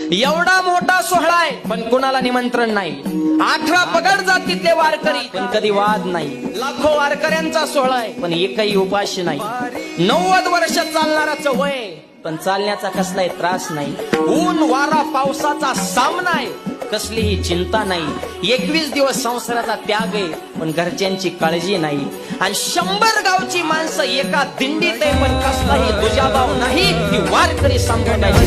एवढा मोठा सोहळा आहे पण कुणाला निमंत्रण नाही. अठरा पगड जातीतले वारकरी पण कधी वाद नाही. लाखो वारकऱ्यांचा सोहळा आहे पण एकही उपाशी नाही. नव्वद वर्ष चालणाराच वय पण चालण्याचा कसलाही त्रास नाही. ऊन वारा पावसाचा सामना आहे कसलीही चिंता नाही. एकवीस दिवस संसाराचा त्याग आहे पण घरच्यांची काळजी नाही. आणि शंभर गावची माणसं एका दिंडीत आहे पण कसलाही दुजाभाव नाही ही वारकरी संघटनाची